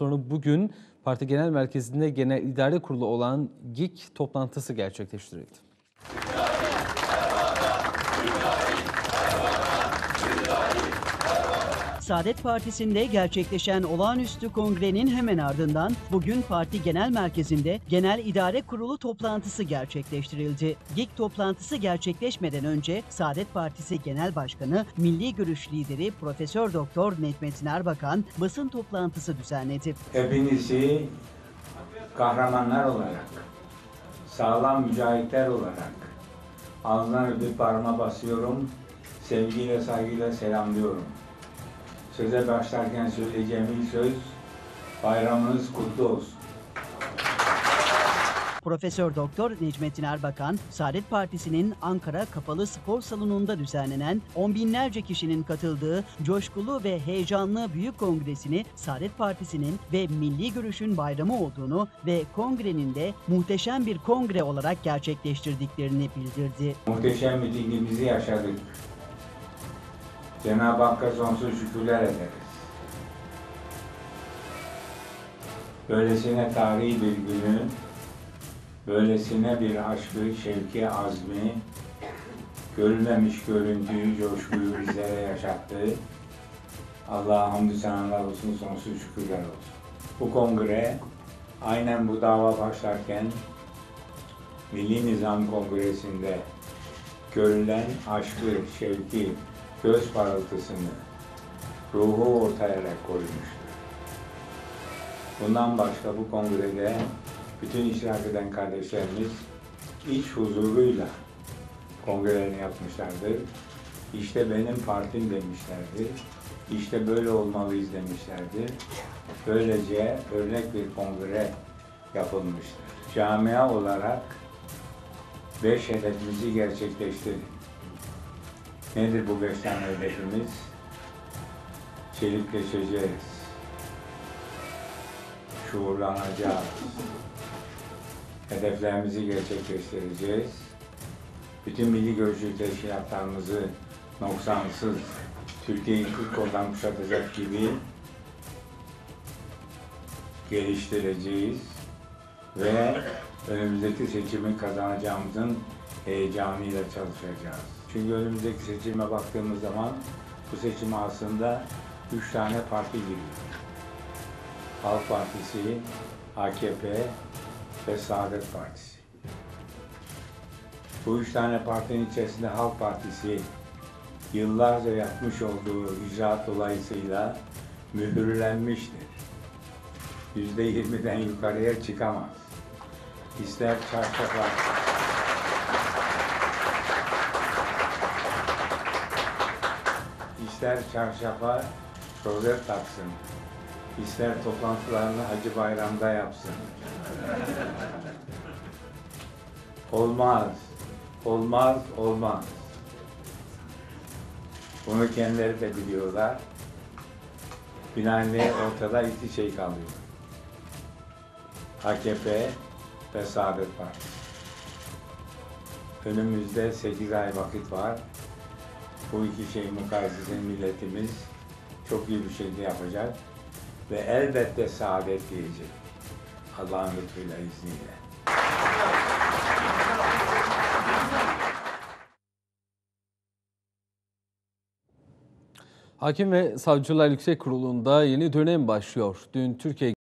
sonra bugün parti genel merkezinde genel idare kurulu olan GİK toplantısı gerçekleştirildi. Saadet Partisi'nde gerçekleşen olağanüstü kongrenin hemen ardından bugün parti genel merkezinde Genel İdare Kurulu toplantısı gerçekleştirildi. GİK toplantısı gerçekleşmeden önce Saadet Partisi Genel Başkanı, Milli Görüş Lideri Profesör Doktor Necmettin Erbakan basın toplantısı düzenledi. Hepinizi kahramanlar olarak, sağlam mücahitler olarak alnından öpüp parma basıyorum, sevgiyle saygıyla selamlıyorum. Söze başlarken söyleyeceğim ilk söz, bayramınız kutlu olsun. Profesör Doktor Necmettin Erbakan, Saadet Partisi'nin Ankara Kapalı Spor Salonu'nda düzenlenen on binlerce kişinin katıldığı coşkulu ve heyecanlı büyük kongresini Saadet Partisi'nin ve Milli Görüş'ün bayramı olduğunu ve kongrenin de muhteşem bir kongre olarak gerçekleştirdiklerini bildirdi. Muhteşem mitingimizi yaşadık. Cenab-ı Hakk'a sonsuz şükürler ederiz. Böylesine tarihi bir günü, böylesine bir aşkı, şevki, azmi, görülmemiş görüntüyü, coşkuyu bizlere yaşattı. Allah'a hamdü senalar olsun, sonsuz şükürler olsun. Bu kongre aynen bu dava başlarken Milli Nizam Kongresi'nde görülen aşkı, şevki, göz parıltısını, ruhu ortaya koymuştur. Bundan başka bu kongrede bütün iştirak eden kardeşlerimiz iç huzuruyla kongrelerini yapmışlardır. İşte benim partim demişlerdir. İşte böyle olmalıyız demişlerdir. Böylece örnek bir kongre yapılmıştır. Camia olarak beş hedefimizi gerçekleştirdik. Nedir bu beş tane hedefimiz? Çelikleşeceğiz. Şuurlanacağız. Hedeflerimizi gerçekleştireceğiz. Bütün milli görüşlü teşkilatlarımızı noksansız Türkiye'yi kırk koldan kuşatacak gibi geliştireceğiz ve önümüzdeki seçimi kazanacağımızın heyecanıyla çalışacağız. Çünkü önümüzdeki seçime baktığımız zaman bu seçime aslında üç tane parti giriyor. Halk Partisi, AKP ve Saadet Partisi. Bu üç tane partinin içerisinde Halk Partisi yıllarca yapmış olduğu icraat dolayısıyla mühürlenmiştir. Yüzde yirmiden yukarıya çıkamaz. İster çarşafa, ister çarşafa rozet taksın, ister toplantılarını Hacı Bayram'da yapsın. Olmaz, olmaz, olmaz. Bunu kendileri de biliyorlar. Binaenaleyh ortada iki şey kalıyor. AKP ve Saadet Partisi. Önümüzde 8 ay vakit var. Bu iki şey mukayesesinde milletimiz çok iyi bir şey de yapacak. Ve elbette saadet diyecek. Allah'ın lütfuyla izniyle. Hakim ve Savcılar Yüksek Kurulu'nda yeni dönem başlıyor. Dün Türkiye